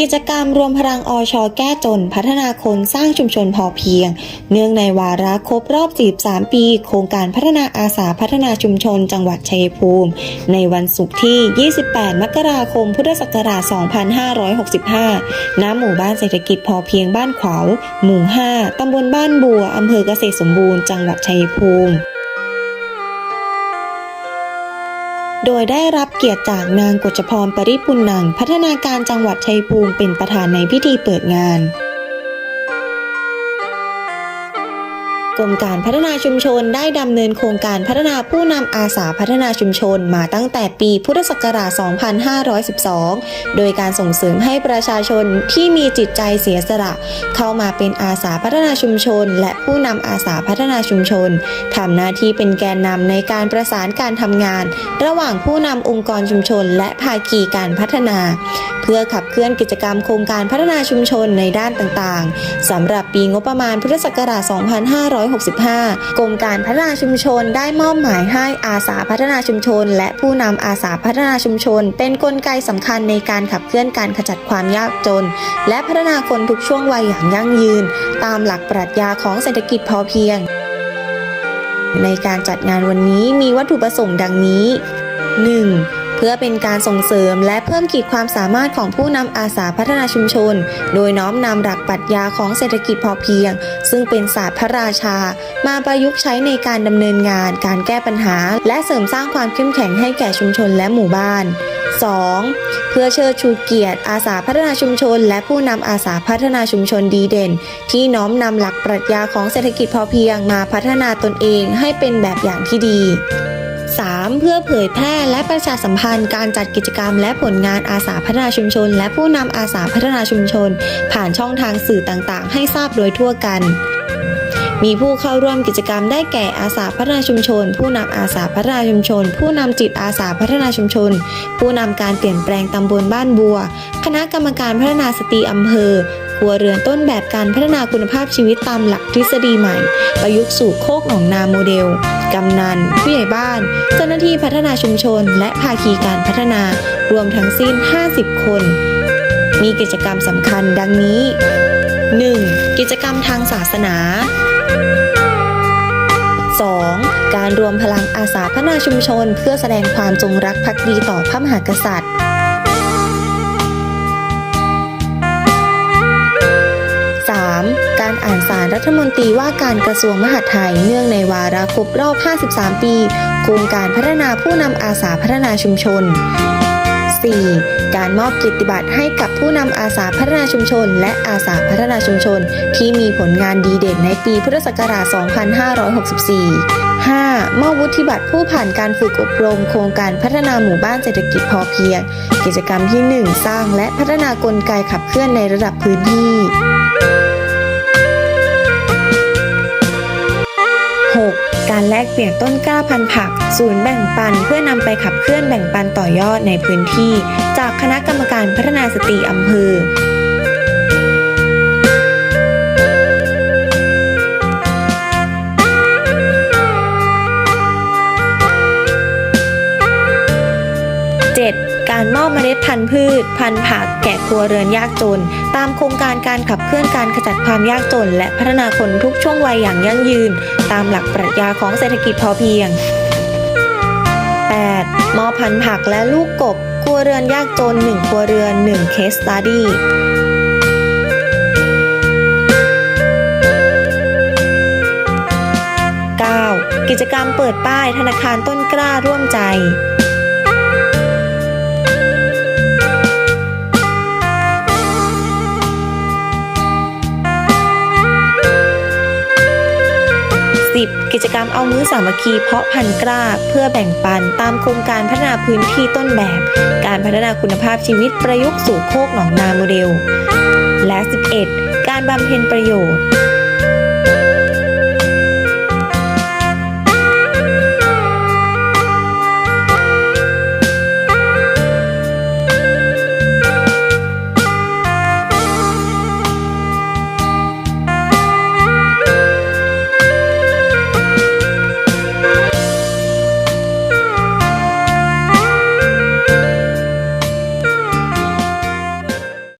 กิจกรรมรวมพลังอชแก้จน พัฒนาคนสร้างชุมชนพอเพียง เนื่องในวาระครบรอบ 43 ปี โครงการพัฒนาอาสาพัฒนาชุมชนจังหวัดชัยภูมิ ในวันศุกร์ที่ 28 มกราคม พุทธศักราช 2565 ณ หมู่บ้านเศรษฐกิจพอเพียงบ้านขวาว หมู่ 5 ตำบลบ้านบัว อำเภอเกษตรสมบูรณ์ จังหวัดชัยภูมิ โดยได้รับเกียรติจากนางกฎจพรปริปุณนัง พัฒนาการจังหวัดชัยภูมิเป็นประธานในพิธีเปิดงาน กรมการพัฒนาชุมชนได้ดำเนินโครงการพัฒนาผู้นำอาสาพัฒนาชุมชนมาตั้งแต่ปีพุทธศักราช 2512 โดยการส่งเสริมให้ประชาชนที่มีจิตใจเสียสละ เข้ามาเป็นอาสาพัฒนาชุมชน และผู้นำอาสาพัฒนาชุมชนทำหน้าที่เป็นแกนนำในการประสานการทำงาน ระหว่างผู้นำองค์กรชุมชน และภาคีการพัฒนา เพื่อขับเคลื่อนกิจกรรมโครงการพัฒนาชุมชนในด้านต่างๆสำหรับปีงบประมาณพุทธศักราช 25 2565 กรมการพัฒนาชุมชนได้มอบหมายให้อาสาพัฒนาชุมชน และผู้นำอาสาพัฒนาชุมชน เป็นนกลไกสำคัญในการขับเคลื่อนการขจัดความยากจน และพัฒนาคนทุกช่วงวัยอย่างยั่งยืน ตามหลักปรัชญาของเศรษฐกิจพอเพียง ในการจัดงานวันนี้มีวัตถุประสงค์ดังนี้ 1. เพื่อเป็นการส่งเสริมและเพิ่มขีดความสามารถของผู้นำอาสาพัฒนาชุมชน โดยน้อมนำหลักปรัชญาของเศรษฐกิจพอเพียง ซึ่งเป็นศาสตร์พระราชา มาประยุกต์ใช้ในการดำเนินงาน การแก้ปัญหา และเสริมสร้างความเข้มแข็งให้แก่ชุมชนและหมู่บ้าน 2. เพื่อเชิดชูเกียรติอาสาพัฒนาชุมชน และผู้นำอาสาพัฒนาชุมชนดีเด่น ที่น้อมนำหลักปรัชญาของเศรษฐกิจพอเพียงมาพัฒนาตนเองให้เป็นแบบอย่างที่ดี 3. เพื่อเผยแพร่และประชาสัมพันธ์การจัดกิจกรรม และผลงานอาสาพัฒนาชุมชน และผู้นำอาสาพัฒนาชุมชน ผ่านช่องทางสื่อต่างๆ ให้ทราบโดยทั่วกันมีผู้เข้าร่วมกิจกรรมได้แก่อาสาพัฒนาชุมชน ผู้นำอาสาพัฒนาชุมชน ผู้นำจิตอาสาพัฒนาชุมชน ผู้นำการเปลี่ยนแปลงตำบลบ้านบัว คณะกรรมการพัฒนาสตรีอำเภอ ครัวเรือนต้นแบบการพัฒนาคุณภาพชีวิตตามหลักทฤษฎีใหม่ ประยุกต์สู่โคกหนองนาโมเดล กำนัน ผู้ใหญ่บ้าน เจ้าหน้าที่พัฒนาชุมชน และภาคีการพัฒนารวมทั้งสิ้น 50 คน มีกิจกรรมสำคัญดังนี้ 1. กิจกรรมทางศาสนา 2. การรวมพลังอาสาพัฒนาชุมชน เพื่อแสดงความจงรักภักดีต่อพระมหากษัตริย์ อ่านสารรัฐมนตรีว่าการกระทรวงมหาดไทยเนื่องในวาระครบรอบ 53 ปีโครงการพัฒนาผู้นำอาสาพัฒนาชุมชน 4. การมอบกียรติบัตรให้กับผู้นำอาสาพัฒนาชุมชน และอาสาพัฒนาชุมชน ที่มีผลงานดีเด่นในปีพุทธศักราช 2564 5. มอบวุฒิบัตรผู้ผ่านการฝึกอบรม โครงการพัฒนาหมู่บ้านเศรษฐกิจพอเพียง กิจกรรมที่ 1 สร้างและพัฒนากลไกขับเคลื่อนในระดับพื้นที่ การแลกเปลี่ยนต้นกล้าพันธุ์ผัก ศูนย์แบ่งปันเพื่อนำไปขับเคลื่อนแบ่งปันต่อยอดในพื้นที่ จากคณะกรรมการพัฒนาสตรีอำเภอ มอบเมล็ดพันธุ์พืช พันธุ์ผักแก่ครัวเรือนยากจน ตามโครงการการขับเคลื่อนการขจัดความยากจน และพัฒนาคนทุกช่วงวัยอย่างยั่งยืน ตามหลักปรัชญาของเศรษฐกิจพอเพียง 8. มอบพันธุ์ผักและลูกกบครัวเรือนยากจน 1 ครัวเรือน1 case study 9. กิจกรรมเปิดป้ายธนาคารต้นกล้าร่วมใจ รรมเอามื้อสามัคคีเพาะพันธุ์กล้าเพื่อแบ่งปัน ตามโครงการพัฒนาพื้นที่ต้นแบบ การพัฒนาคุณภาพชีวิตประยุกต์สู่โคกหนองนาโมเดล และ 11. การบำเพ็ญประโยชน์